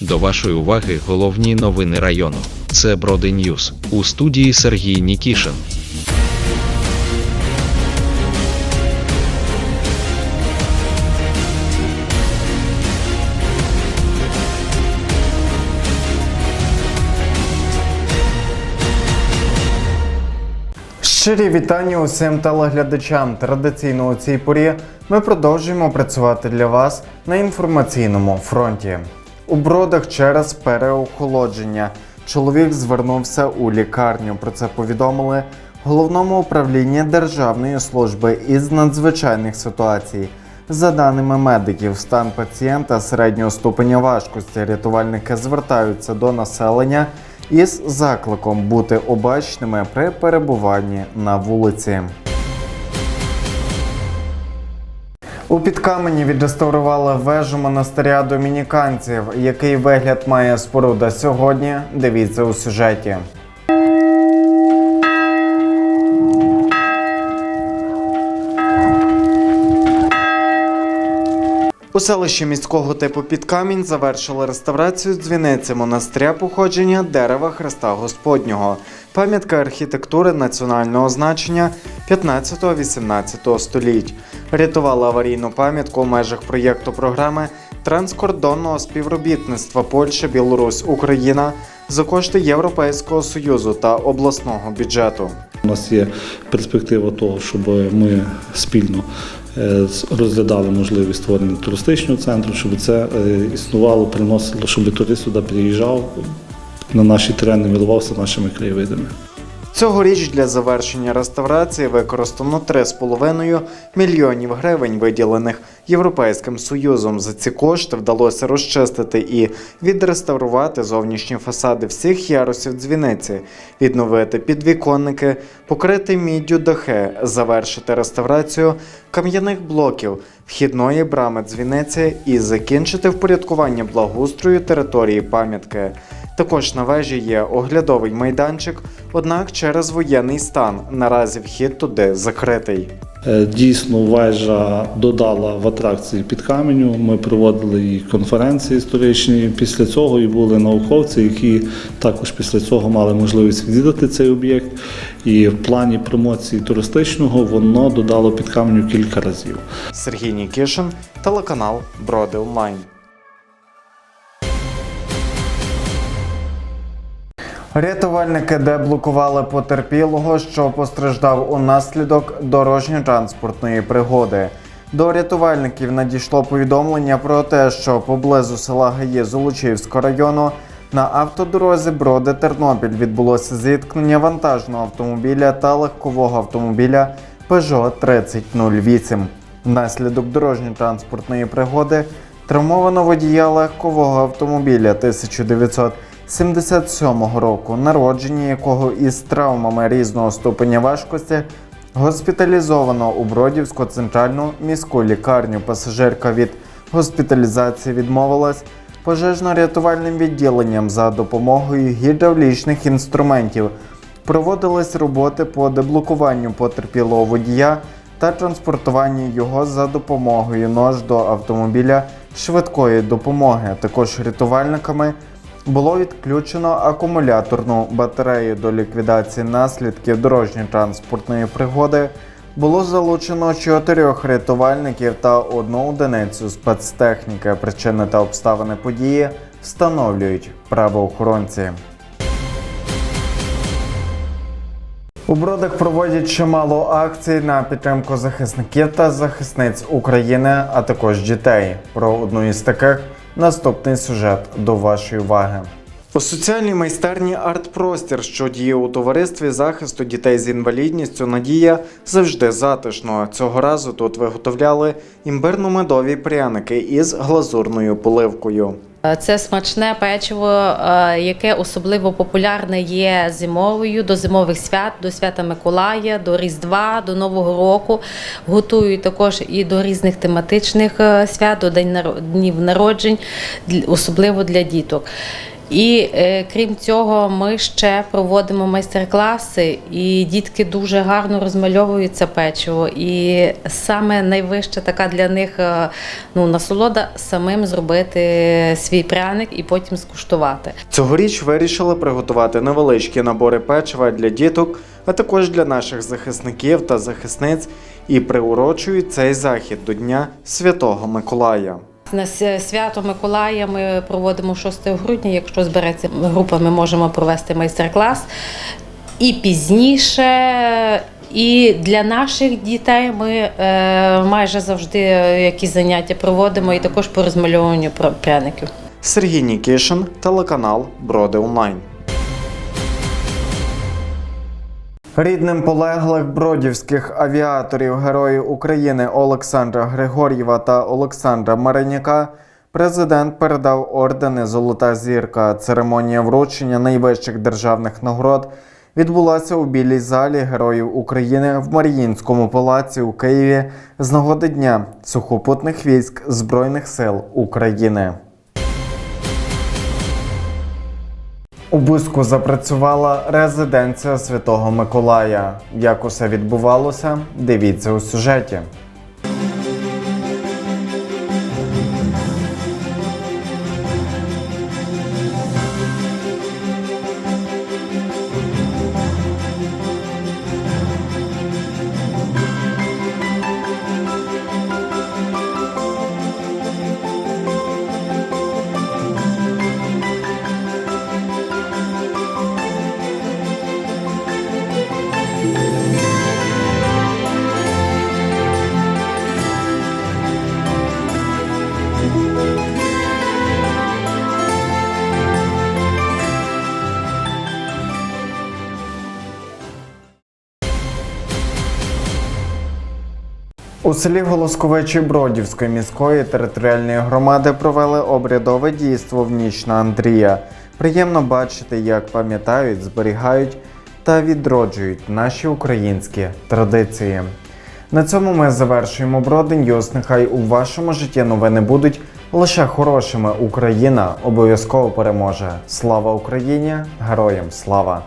До вашої уваги головні новини району. Це Броди Ньюз у студії Сергій Нікішин. Щирі вітання усім телеглядачам. Традиційно у цій порі ми продовжуємо працювати для вас на інформаційному фронті. У бродах через переохолодження чоловік звернувся у лікарню. Про це повідомили головному управлінні Державної служби із надзвичайних ситуацій. За даними медиків, стан пацієнта середнього ступеня важкості рятувальники звертаються до населення із закликом бути обачними при перебуванні на вулиці. У підкамені відреставрували вежу монастиря домініканців. Який вигляд має споруда сьогодні? Дивіться у сюжеті. У селищі міського типу Підкамінь завершили реставрацію дзвіниці монастиря походження дерева Христа Господнього, пам'ятка архітектури національного значення 15-18 століть. Рятували аварійну пам'ятку у межах проєкту програми транскордонного співробітництва Польща, Білорусь, Україна за кошти Європейського союзу та обласного бюджету. У нас є перспектива того, щоб ми спільно розглядали можливість створення туристичного центру, щоб це е, існувало, приносило, щоб турист сюди приїжджав на наші терени, милувався нашими краєвидами. Цьогоріч для завершення реставрації використано 3,5 мільйонів гривень, виділених Європейським Союзом. За ці кошти вдалося розчистити і відреставрувати зовнішні фасади всіх ярусів дзвіниці, відновити підвіконники, покрити міддю дахи, завершити реставрацію кам'яних блоків, вхідної брами дзвіниці і закінчити впорядкування благоустрою території пам'ятки. Також на вежі є оглядовий майданчик, однак через воєнний стан наразі вхід туди закритий. Е, Дійсно, вежа додала в атракції під каменю. Ми проводили і конференції історичні. Після цього і були науковці, які також після цього мали можливість відвідати цей об'єкт. І в плані промоції туристичного воно додало під каменю кілька разів. Сергій Нікішин, телеканал Броди Онлайн. Рятувальники деблокували потерпілого, що постраждав унаслідок дорожньо-транспортної пригоди. До рятувальників надійшло повідомлення про те, що поблизу села Гаї Золочівського району на автодорозі Броди Тернопіль відбулося зіткнення вантажного автомобіля та легкового автомобіля Peugeot 3008. Внаслідок дорожньо-транспортної пригоди травмовано водія легкового автомобіля 1977 року, народження якого із травмами різного ступеня важкості госпіталізовано у Бродівську центральну міську лікарню. Пасажирка від госпіталізації відмовилась. Пожежно-рятувальним відділенням за допомогою гідравлічних інструментів проводились роботи по деблокуванню потерпілого водія та транспортуванню його за допомогою нож до автомобіля швидкої допомоги. Також рятувальниками було відключено акумуляторну батарею до ліквідації наслідків дорожньо-транспортної пригоди. Було залучено чотирьох рятувальників та одну одиницю спецтехніки. Причини та обставини події встановлюють правоохоронці. У бродах проводять чимало акцій на підтримку захисників та захисниць України, а також дітей. Про одну із таких наступний сюжет до вашої уваги. У соціальній майстерні «Артпростір», що діє у товаристві захисту дітей з інвалідністю, Надія завжди затишно. Цього разу тут виготовляли імбирно-медові пряники із глазурною поливкою. Це смачне печиво, е, яке особливо популярне є зимовою до зимових свят, до свята Миколая, до Різдва, до Нового року. Готують також і до різних тематичних е, свят, до днів народжень, особливо для діток. І е, крім цього, ми ще проводимо майстер-класи, і дітки дуже гарно розмальовують це печиво. І саме найвища така для них е, ну, насолода самим зробити свій пряник і потім скуштувати. Цьогоріч вирішили приготувати невеличкі набори печива для діток, а також для наших захисників та захисниць і приурочують цей захід до Дня Святого Миколая. На свято Миколая ми проводимо 6 грудня. Якщо збереться група, ми можемо провести майстер-клас. І пізніше, і для наших дітей ми е, майже завжди якісь заняття проводимо, і також по розмальовуванню пряників. Сергій Нікішин, телеканал Броди Онлайн. Рідним полеглих бродівських авіаторів Героїв України Олександра Григор'єва та Олександра Мариняка президент передав ордени Золота зірка. Церемонія вручення найвищих державних нагород відбулася у білій залі Героїв України в Маріїнському палаці у Києві з нагоди Дня сухопутних військ Збройних сил України. У Бузьку запрацювала резиденція Святого Миколая. Як усе відбувалося, дивіться у сюжеті. У селі Голосковичі Бродівської міської територіальної громади провели обрядове дійство в ніч на Андрія. Приємно бачити, як пам'ятають, зберігають та відроджують наші українські традиції. На цьому ми завершуємо Бродень Ньюс. Нехай у вашому житті новини будуть лише хорошими. Україна обов'язково переможе. Слава Україні! Героям слава!